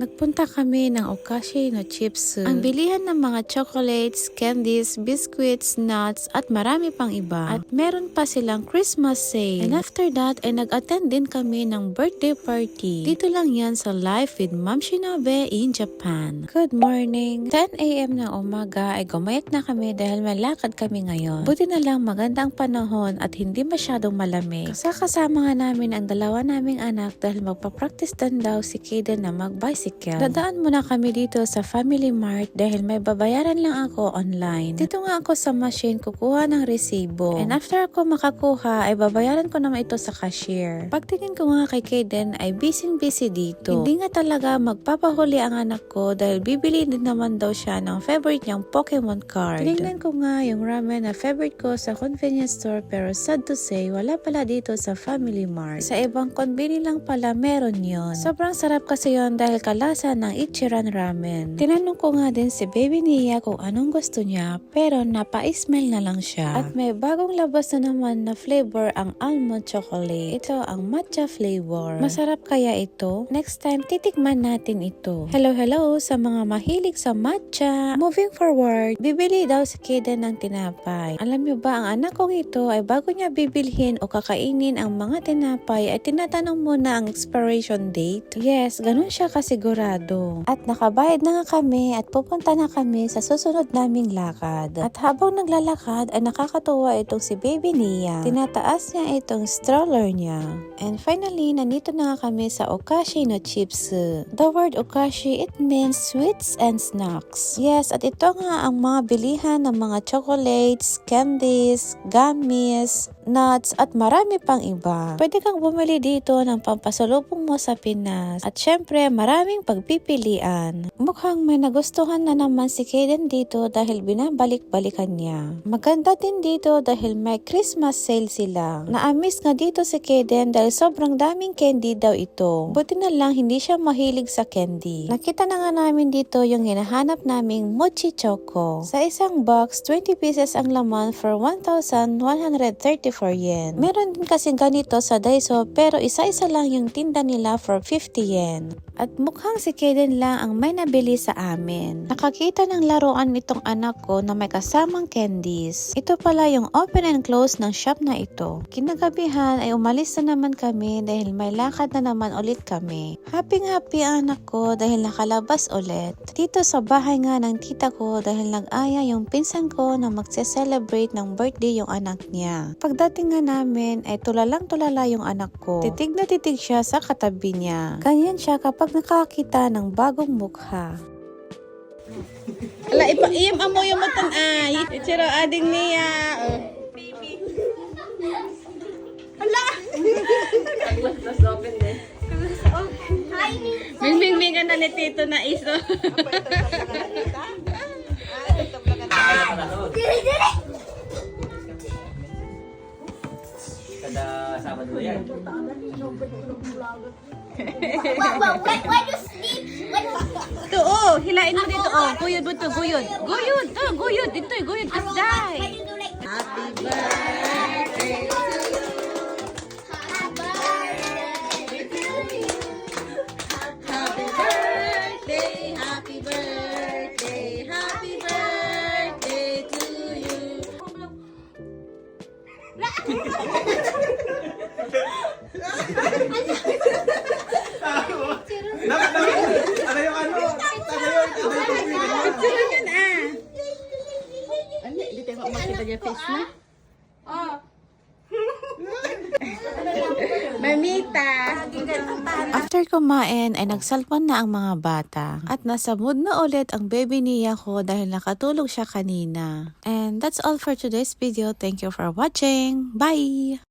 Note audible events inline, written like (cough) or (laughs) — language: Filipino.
Nagpunta kami ng Okashi no Chips. Ang bilihan ng mga chocolates, candies, biscuits, nuts, at marami pang iba. At meron pa silang Christmas sale. And after that, ay nag-attend din kami ng birthday party. Dito lang yan sa Life with Ma'am Shinobe in Japan. Good morning! 10 a.m. na umaga ay gumayat na kami dahil may lakad kami ngayon. Buti na lang maganda ang panahon at hindi masyadong malamig. Kasakasama nga namin ang dalawa naming anak dahil magpa-practice dan daw si Kaden na mag-bicycle. Dadaan muna kami dito sa Family Mart dahil may babayaran lang ako online. Dito nga ako sa machine kukuha ng resibo. And after ako makakuha ay babayaran ko naman ito sa cashier. Pagtingin ko nga kay Kaden ay busy-busy dito. Hindi nga talaga magpapahuli ang anak ko dahil bibili din naman daw siya ng favorite niyang Pokemon card. Tinignan ko nga yung ramen na favorite ko sa convenience store pero sad to say wala pala dito sa Family Mart. Sa ibang convenience lang pala meron yon. Sobrang sarap kasi yon dahil kalasa ng Ichiran ramen. Tinanong ko nga din si Baby Nia kung anong gusto niya pero napa-smell na lang siya. At may bagong labas na naman na flavor ang almond chocolate. Ito ang matcha flavor. Masarap kaya ito? Next time titikman natin ito. Hello hello sa mga mahilig sa matcha. Moving forward, bibili daw si Kaden ng tinapay. Alam niyo ba ang anak kong ito ay bago niya bibilhin o kakainin ang mga tinapay ay tinatanong muna ang expiration date. Yes, ganun siya kasigurado. At nakabayad na nga kami at pupunta na kami sa susunod naming lakad. At habang naglalakad ay nakakatuwa itong si Baby Nia. Tinataas niya itong stroller niya. And finally, nandito na kami sa Okashi no Chips. The word Okashi, it means sweets and snacks. Yes, at ito nga ang mga bilihan ng mga chocolates, candies, gummies, nuts, at marami pang iba. Pwede kang bumili dito ng pampasalubong mo sa Pinas. At syempre, maraming pagpipilian. Mukhang may nagustuhan na naman si Kaden dito dahil binabalik-balikan niya. Maganda din dito dahil may Christmas sale sila. Naamis nga dito si Kaden dahil sobrang daming candy daw ito. Buti na lang hindi siya mahilig sa candy. Nakita na nga namin dito yung hinahanap naming mochi choco. Sa isang box, 20 pieces ang laman for 1,134 yen. Meron din kasi ganito sa Daiso pero isa-isa lang yung tinda nila for 50 yen. At mukhang si Kaden lang ang may nabili sa amin. Nakakita ng laruan nitong anak ko na may kasamang candies. Ito pala yung open and close ng shop na ito. Kinagabihan ay umalis na naman kami dahil may lakad na naman ulit kami. Happy happy ang anak ko dahil nakalabas ulit. Dito sa bahay nga ng tita ko dahil nag-aya yung pinsan ko na magse-celebrate ng birthday yung anak niya. Pagdating nga namin ay tulalang tulala yung anak ko. Titig na titig siya sa katabi niya. Ganyan siya kapag nakakita ng bagong mukha. Ala, ipa iyam amo yung matan ay. Ichiro ading niya. Oh. Ala. Bingbing ka na ni Tito na iso. Ito oh, hilain mo dito oh. Guyod mo to, guyod. Guyod, to, guyod. Dito, guyod. Kasday. Happy birthday. Happy birthday, happy birthday, happy birthday to you. (laughs) Ano yung ano? Ano yung Picture yun ah. Ano, hindi tayo makita na. Mamita. After kumain ay nagsalpon na ang mga bata at nasa mood na ulit ang baby niya ko dahil nakatulog siya kanina. And that's all for today's video. Thank you for watching. Bye!